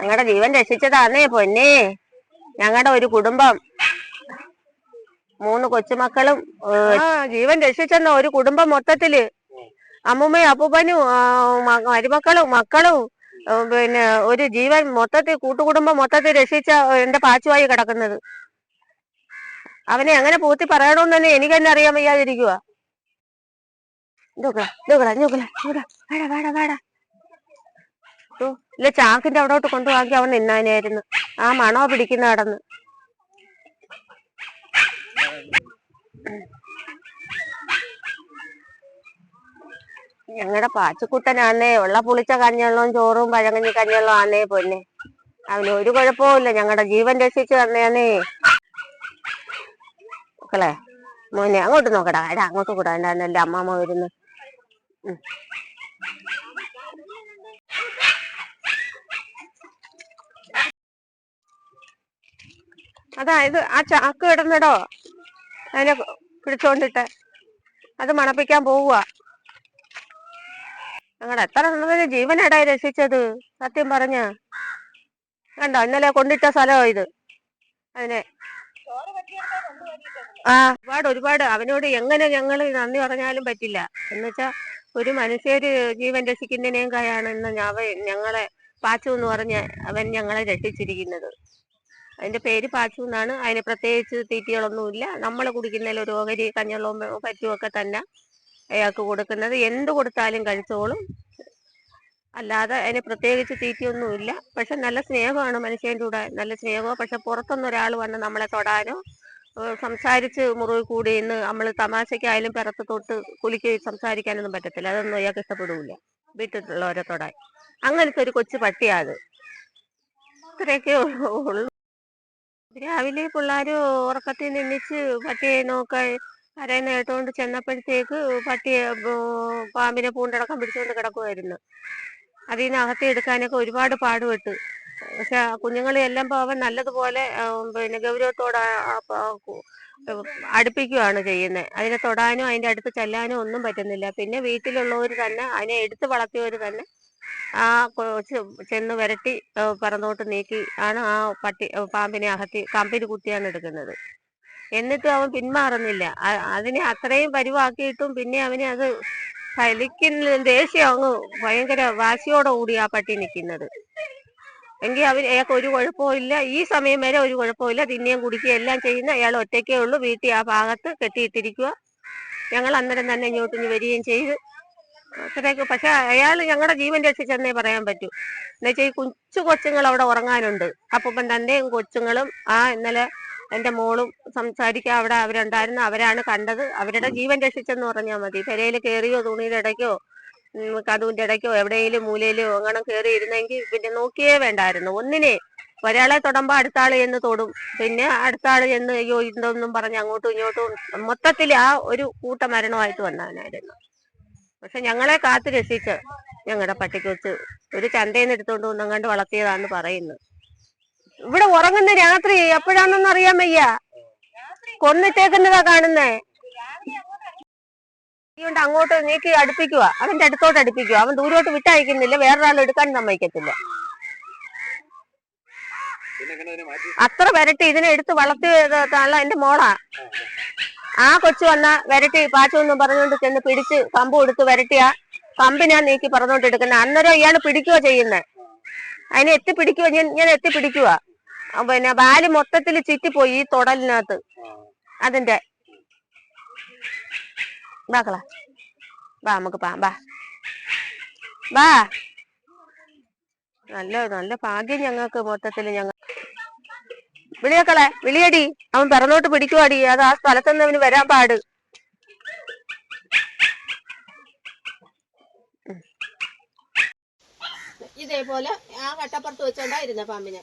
ഞങ്ങളുടെ ജീവൻ രക്ഷിച്ചതാന്നേ പൊന്നെ. ഞങ്ങളുടെ ഒരു കുടുംബം. മൂന്ന് കൊച്ചുമക്കളും ജീവൻ രക്ഷിച്ചെന്ന ഒരു കുടുംബം മൊത്തത്തിൽ. അമ്മുമ്മയും അപ്പൂപ്പനും മരുമക്കളും മക്കളും പിന്നെ ഒരു ജീവൻ മൊത്തത്തിൽ കൂട്ടുകുടുംബം മൊത്തത്തിൽ രക്ഷിച്ച എന്റെ പാച്ചുവായി കിടക്കുന്നത്. അവനെ എങ്ങനെ പൂത്തി പറയണമെന്ന് തന്നെ എനിക്ക് തന്നെ അറിയാൻ വയ്യാതിരിക്കുക വേടാ വേടാ വേടാ. ഓ, ഇല്ല ചാക്കിന്റെ അവിടോട്ട് കൊണ്ടുപോകി അവൻ നിന്നാനായിരുന്നു. ആ മണോ പിടിക്കുന്ന കടന്ന്. ഞങ്ങളുടെ പാച്ചക്കുട്ടനാന്നേ ഉള്ള പുളിച്ച കഞ്ഞെള്ളവും ചോറും പഴങ്കഞ്ഞി കഞ്ഞെള്ളം ആന്നേ പൊന്നെ. അവന് ഒരു കുഴപ്പവുമില്ല ഞങ്ങളുടെ ജീവൻ രക്ഷിച്ചു തന്നെയാണേ. മക്കളെ മോനെ അങ്ങോട്ട് നോക്കടാ അങ്ങോട്ട് കൂടാണ്ടാന്നല്ലേ അമ്മാമ്മ വരുന്നു അതായത് ആ ചാക്ക് കിടന്നിടോ അതിനെ പിടിച്ചോണ്ടിട്ട് അത് മണപ്പിക്കാൻ പോവുക ഞങ്ങളുടെ എത്ര എണ്ണത്തിന് ജീവനടായി രക്ഷിച്ചത്? സത്യം പറഞ്ഞ. കണ്ടോ? ഇന്നലെ കൊണ്ടിട്ട സ്ഥലമോ ഇത്. അതിനെ. ആ ഒരുപാട് ഒരുപാട്. അവനോട് എങ്ങനെ ഞങ്ങൾ നന്ദി പറഞ്ഞാലും പറ്റില്ല. എന്നുവെച്ചാ ഒരു മനുഷ്യര് ജീവൻ രക്ഷിക്കുന്നതിനേം കായാണ് ഇന്ന് ഞവ ഞങ്ങളെ പാച്ചു എന്ന് പറഞ്ഞ് അവൻ ഞങ്ങളെ രക്ഷിച്ചിരിക്കുന്നത്. അതിന്റെ പേര് പാച്ചു എന്നാണ്. അതിന് പ്രത്യേകിച്ച് തീറ്റികളൊന്നുമില്ല. നമ്മൾ കുടിക്കുന്നതിൽ ഒരു ഓഹരി കഞ്ഞള്ളവും പറ്റുമൊക്കെ തന്നെ അയാൾക്ക് കൊടുക്കുന്നത്. എന്ത് കൊടുത്താലും കഴിച്ചോളും. അല്ലാതെ അതിന് പ്രത്യേകിച്ച് തീറ്റയൊന്നുമില്ല. പക്ഷെ നല്ല സ്നേഹമാണ് മനുഷ്യന്റെ കൂടെ. നല്ല സ്നേഹമാണ് പക്ഷെ പുറത്തുനിന്ന് ഒരാൾ വന്ന് നമ്മളെ തൊടാനോ സംസാരിച്ച് മുറിവ് കൂടി ഇന്ന് നമ്മൾ തമാശയ്ക്കായാലും പിറത്ത് തൊട്ട് കുലിക്ക് സംസാരിക്കാനൊന്നും പറ്റത്തില്ല. അതൊന്നും അയാൾക്ക് ഇഷ്ടപ്പെടില്ല വീട്ടിലുള്ളവരെ തൊടാൻ. അങ്ങനത്തെ ഒരു കൊച്ചു പട്ടിയാത് ഇത്രയൊക്കെ ഉള്ളൂ. രാവിലെ പിള്ളേർ ഉറക്കത്തിൽ നിന്നിച്ച് പട്ടിയെ നോക്കാൻ കരയുന്ന കേട്ടോണ്ട് ചെന്നപ്പോഴത്തേക്ക് പട്ടിയെ പാമ്പിനെ പൂണ്ടടക്കം പിടിച്ചുകൊണ്ട് കിടക്കുമായിരുന്നു അതിൽ നിന്ന് അകത്തി എടുക്കാനൊക്കെ ഒരുപാട് പാടുപെട്ട്. പക്ഷെ കുഞ്ഞുങ്ങളെ എല്ലാം പോവൻ നല്ലതുപോലെ പിന്നെ ഗൗരവത്തോടെ അടുപ്പിക്കുകയാണ് ചെയ്യുന്നത് അതിനെ തൊടാനോ അതിന്റെ അടുത്ത് ചെല്ലാനോ ഒന്നും പറ്റുന്നില്ല. പിന്നെ വീട്ടിലുള്ളവർ തന്നെ അതിനെ എടുത്ത് വളർത്തിയവർ തന്നെ ആ ചെന്ന് വരട്ടി പറന്നോട്ട് നീക്കി ആണ് ആ പട്ടി പാമ്പിനെ അകത്തി കമ്പിന് കുത്തിയാണ് എടുക്കുന്നത്. എന്നിട്ടും അവൻ പിന്മാറുന്നില്ല. അതിനെ അത്രയും പരിവാക്കിയിട്ടും പിന്നെ അവന് അത് ഫലിക്കുന്ന ദേഷ്യം അങ്ങ് ഭയങ്കര വാശിയോടെ കൂടി ആ പട്ടി നിൽക്കുന്നത്. എങ്കിൽ അവൻ അയാൾക്ക് ഒരു കുഴപ്പമില്ല ഈ സമയം വരെ ഒരു കുഴപ്പമില്ല തിന്നുകയും കുടിക്കുകയും എല്ലാം ചെയ്യുന്ന അയാൾ ഒറ്റയ്ക്കേ ഉള്ളൂ. വീട്ടിൽ ആ ഭാഗത്ത് കെട്ടിയിട്ടിരിക്കുക. ഞങ്ങൾ അന്നേരം തന്നെ ഇങ്ങോട്ടിന് വരികയും ചെയ്ത് അത്രയൊക്കെ പക്ഷെ അയാൾ ഞങ്ങളുടെ ജീവൻ രക്ഷിച്ചെന്നേ പറയാൻ പറ്റൂ. എന്നുവെച്ചാൽ ഈ കൊച്ചു കൊച്ചുങ്ങൾ അവിടെ ഉറങ്ങാനുണ്ട്. അപ്പം തന്റെയും കൊച്ചുങ്ങളും ആ ഇന്നലെ എന്റെ മോളും സംസാരിക്കാൻ അവിടെ അവരുണ്ടായിരുന്നു. അവരാണ് കണ്ടത്. അവരുടെ ജീവൻ രക്ഷിച്ചെന്ന് പറഞ്ഞാൽ മതി. പെരയിൽ കയറിയോ തുണിയുടെ ഇടയ്ക്കോ ഉം, കതവിന്റെ ഇടയ്ക്കോ എവിടെയെങ്കിലും മൂലയിലോ അങ്ങനെ കയറി ഇരുന്നെങ്കിൽ പിന്നെ നോക്കിയേ വേണ്ടായിരുന്നു. ഒന്നിനെ ഒരാളെ തൊടുമ്പോ അടുത്ത എന്ന് തൊടും. പിന്നെ അടുത്ത എന്ന് അയ്യോ ഇതൊന്നും പറഞ്ഞ് അങ്ങോട്ടും ഇങ്ങോട്ടും മൊത്തത്തിൽ ആ ഒരു കൂട്ട മരണമായിട്ട് വന്നവനായിരുന്നു. പക്ഷെ ഞങ്ങളെ കാത്തു രക്ഷിച്ച് ഞങ്ങളുടെ പട്ടിക്ക് വെച്ച് ഒരു ചന്തയിൽ നിന്ന് എടുത്തോണ്ട് കൊണ്ടങ്ങാണ്ട് വളർത്തിയതാന്ന് പറയുന്നു. ഇവിടെ ഉറങ്ങുന്ന രാത്രി എപ്പോഴാണെന്ന് അറിയാൻ വയ്യ. കൊന്നിട്ടേക്കുന്നതാ കാണുന്നേ. കൊണ്ട് അങ്ങോട്ട് നീക്കി അടുപ്പിക്കുക അവന്റെ അടുത്തോട്ട് അടുപ്പിക്കുക അവൻ ദൂരോട്ട് വിട്ടയക്കുന്നില്ല. വേറൊരാൾ എടുക്കാൻ സമ്മതിക്കത്തില്ല. അത്ര വരട്ടെ ഇതിനെ എടുത്ത് വളർത്തി തള്ള എന്റെ മോളാ. ആ കൊച്ചു വന്ന വരട്ടി പാച്ചു എന്ന് പറഞ്ഞുകൊണ്ട് ചെന്ന് പിടിച്ച് കമ്പ് കൊടുത്ത് വരട്ടിയ കമ്പിനാ നീക്കി പറഞ്ഞോണ്ട് എടുക്കുന്നത് അന്നേരം ഇയാൾ പിടിക്കുക ചെയ്യുന്നത് അതിനെ എത്തിപ്പിടിക്കുക ഞാൻ ഞാൻ എത്തിപ്പിടിക്കുക പിന്നെ ബാൽ മൊത്തത്തിൽ ചുറ്റിപ്പോയി ഈ തൊടലിനകത്ത്. അതിന്റെ വാക്കള വാ നമുക്ക് പാ വാ. വാ. നല്ല നല്ല ഭാഗ്യം ഞങ്ങൾക്ക് മൊത്തത്തിൽ ഞങ്ങൾ വിളിയക്കളെ വിളിയടി. അവൻ പിറന്നോട്ട് പിടിക്കുവാടി. അത് ആ സ്ഥലത്തുനിന്ന് അവന് വരാൻ പാട്. ഇതേപോലെ ആ കട്ടപ്പുറത്ത് വെച്ചോണ്ടായിരുന്ന പാമ്പിനെ.